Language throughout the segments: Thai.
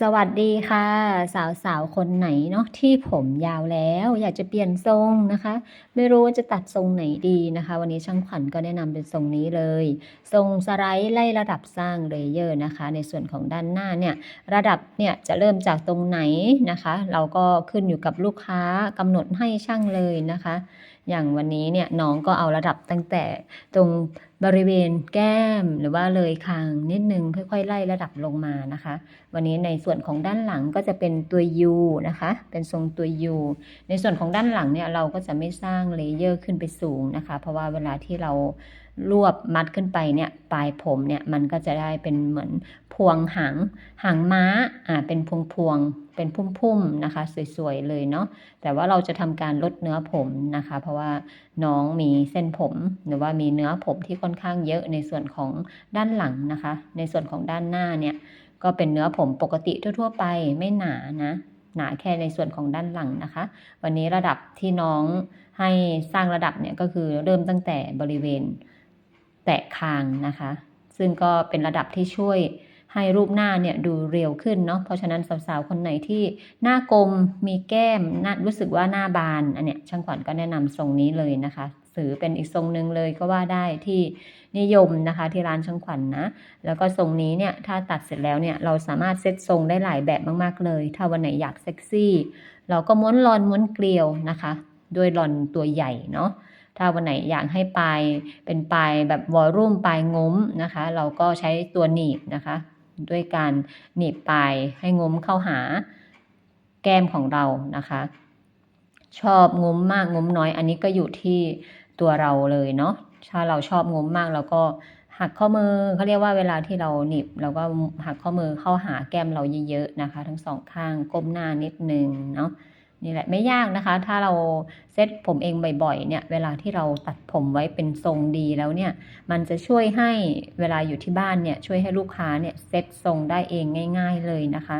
สวัสดีค่ะ สาวๆคนไหนเนาะที่ผมยาวแล้ว อยากจะเปลี่ยนทรงนะคะ ไม่รู้ว่าจะตัดทรงไหนดีนะคะ วันนี้ช่างขวัญก็แนะนำเป็นทรงนี้เลย ทรงสไลด์ไล่ระดับสร้างเลเยอร์นะคะ ในส่วนของด้านหน้าเนี่ยระดับเนี่ยจะเริ่มจากตรงไหนนะคะ เราก็ขึ้นอยู่กับลูกค้ากำหนดให้ช่างเลยนะคะ อย่างวันนี้เนี่ยน้องก็เอาระดับตั้งแต่ตรงบริเวณแก้มหรือว่าเลยคางนิดนึงค่อยๆ ไล่ระดับลงมานะคะ วันนี้ในส่วนของด้านหลังก็จะเป็นตัว U นะคะ เป็นทรงตัว U ในส่วนของด้านหลังเนี่ยเราก็จะไม่สร้างเลเยอร์ขึ้นไปสูงนะคะ เพราะว่าเวลาที่เรารวบมัดขึ้นไปเนี่ยปลายผมเนี่ยมันก็จะได้เป็นเหมือนพวงหางหางม้าอ่าเป็นพวงพวง เป็นพุ่มๆนะคะ สวยๆเลยเนาะแต่ว่าเราจะทำการลดเนื้อผมนะคะ เพราะว่าน้องมีเส้นผมหรือว่ามีเนื้อผมที่ค่อนข้างเยอะในส่วนของด้านหลังนะคะ ในส่วนของด้านหน้าเนี่ยก็เป็นเนื้อผมปกติทั่ว ๆ ไปไม่หนานะหนาแค่ในส่วนของด้านหลังนะคะ วันนี้ระดับที่น้องให้สร้างระดับเนี่ยก็คือเริ่มตั้งแต่บริเวณแตะคางนะคะ ซึ่งก็เป็นระดับที่ช่วย ให้รูปหน้าเนี่ยดูเรียวขึ้นเนาะเพราะฉะนั้นสาวๆคนไหนที่หน้ากลมมีแก้มน้ารู้สึกว่าหน้าบานอันเนี้ยช่างขวัญก็แนะนำทรงนี้เลยนะคะถือเป็นอีกทรงหนึ่งเลยก็ว่าได้ที่นิยมนะคะที่ร้านช่างขวัญนะ แล้วก็ทรงนี้เนี่ยถ้าตัดเสร็จแล้วเนี่ยเราสามารถเซตทรงได้หลายแบบมากๆเลย ถ้าวันไหนอยากเซ็กซี่ เราก็ม้วนรอนม้วนเกลียวนะคะ ด้วยรอนตัวใหญ่เนาะถ้าวันไหนอยากให้ปลายเป็นปลายแบบวอลลุ่มปลายงมนะคะ เราก็ใช้ตัวหนีบนะคะ ด้วยการหนีบปลายให้งมเข้าหาแก้มของเรานะคะ ชอบงมมากงมน้อย อันนี้ก็อยู่ที่ตัวเราเลยเนาะถ้าเราชอบงมมากเราก็หักข้อมือเขาเรียกว่าเวลาที่เราหนีบเราก็หักข้อมือเข้าหาแก้มเราเยอะๆนะคะ ทั้งสองข้างก้มหน้านิดนึงเนาะ นี่แหละไม่ยากนะคะ ถ้าเราเซ็ตผมเองบ่อยๆเนี่ยเวลาที่เราตัดผมไว้เป็นทรงดีแล้วเนี่ยมันจะช่วยให้เวลาอยู่ที่บ้านเนี่ยช่วยให้ลูกค้าเนี่ยเซ็ตทรงได้เองง่าย ๆเลยนะคะ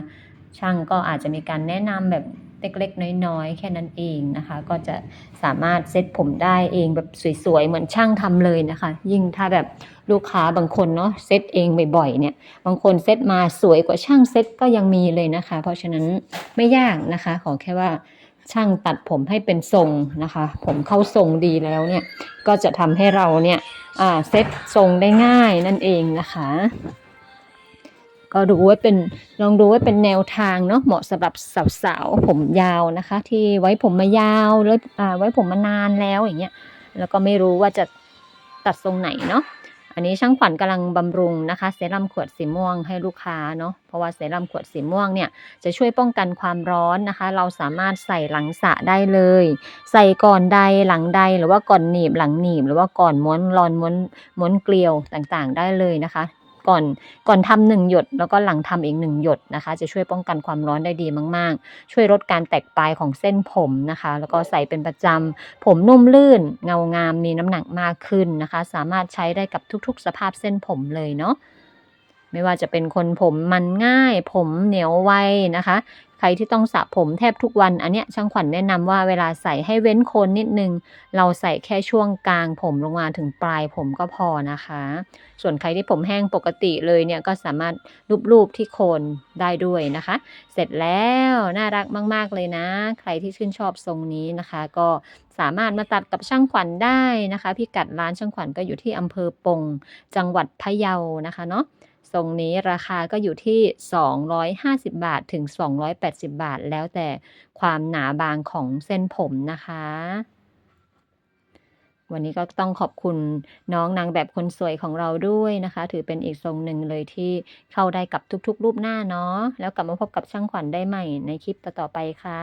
ช่างก็อาจจะมีการแนะนำแบบเล็กๆ น้อยๆ แค่นั้นเองนะคะ ก็จะสามารถเซ็ตผมได้เองแบบสวยๆ เหมือนช่างทำเลยนะคะ ยิ่งถ้าแบบลูกค้าบางคนเนาะเซ็ตเองบ่อยๆ เนี่ย บางคนเซ็ตมาสวยกว่าช่างเซ็ตก็ยังมีเลยนะคะ เพราะฉะนั้นไม่ยากนะคะ ขอแค่ว่าช่างตัดผมให้เป็นทรงนะคะ ผมเข้าทรงดีแล้วเนี่ย ก็จะทำให้เราเนี่ยเซ็ตทรงได้ง่ายนั่นเองนะคะ ก็ดูไว้เป็นลองดูไว้เป็นแนวทางเนาะเหมาะสำหรับสาวๆผมยาวนะคะ ที่ไว้ผมมายาวแล้วไว้ผมมานานแล้วอย่างเงี้ยแล้วก็ไม่รู้ว่าจะตัดทรงไหนเนาะอันนี้ช่างขวัญกำลังบำรุงนะคะเซรั่มขวดสีม่วงให้ลูกค้าเนาะเพราะว่าเซรั่มขวดสีม่วงเนี่ยจะช่วยป้องกันความร้อนนะคะ เราสามารถใส่หลังสระได้เลย ใส่ก่อนใดหลังใดหรือว่าก่อนหนีบหลังหนีบ หรือว่าก่อนม้วนรอนม้วนม้วนเกลียวต่างๆ ได้เลยนะคะ ก่อนก่อนทำหนึ่งหยด แล้วก็หลังทำอีกหนึ่งหยดนะคะ จะช่วยป้องกันความร้อนได้ดีมาก ๆ ช่วยลดการแตกปลายของเส้นผมนะคะ แล้วก็ใส่เป็นประจำผมนุ่มลื่น เงางามมีน้ำหนักมากขึ้นนะคะ สามารถใช้ได้กับทุก ๆ สภาพเส้นผมเลยเนาะไม่ว่าจะเป็นคนผมมันง่าย ผมเหนียวไวนะคะใครที่ต้องสระผมแทบทุกวัน อันเนี้ยช่างขวัญแนะนำว่าเวลาใส่ให้เว้นโคนนิดนึง เราใส่แค่ช่วงกลางผมลงมาถึงปลายผมก็พอนะคะ ส่วนใครที่ผมแห้งปกติเลยเนี่ยก็สามารถรูปๆที่โคนได้ด้วยนะคะ เสร็จแล้วน่ารักมากๆเลยนะ ใครที่ชื่นชอบทรงนี้นะคะ ก็สามารถมาตัดกับช่างขวัญได้นะคะพิกัดร้านช่างขวัญก็อยู่ที่อำเภอปง จังหวัดพะเยานะคะเนาะทรงนี้ราคาก็อยู่ที่ 250 บาทถึง80 บาท แล้วแต่ความหนาบางของเส้นผมนะคะ วันนี้ก็ต้องขอบคุณน้องนางแบบคนสวยของเราด้วยนะคะ ถือเป็นอีกทรงหนึ่งเลยที่เข้าได้กับทุกๆ รูปหน้าเนาะแล้วกลับมาพบกับช่างขวัญได้ใหม่ในคลิปต่อๆไปค่ะ